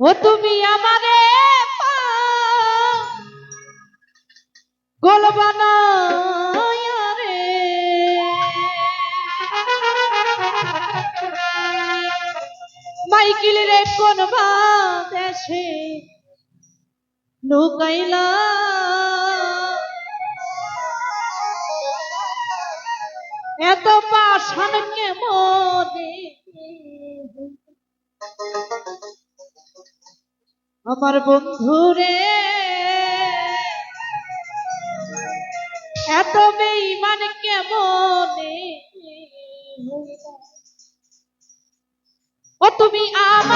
ও তুমি আমারে গোল বানায়া রে। মাইকিল রে কোন দেশে লুকাইলা। এত পাশান কেমনে আমার বন্ধুরে এত বেইমান কেমন? ও তুমি আমারে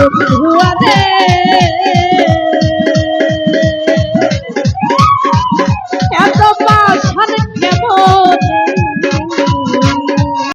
এত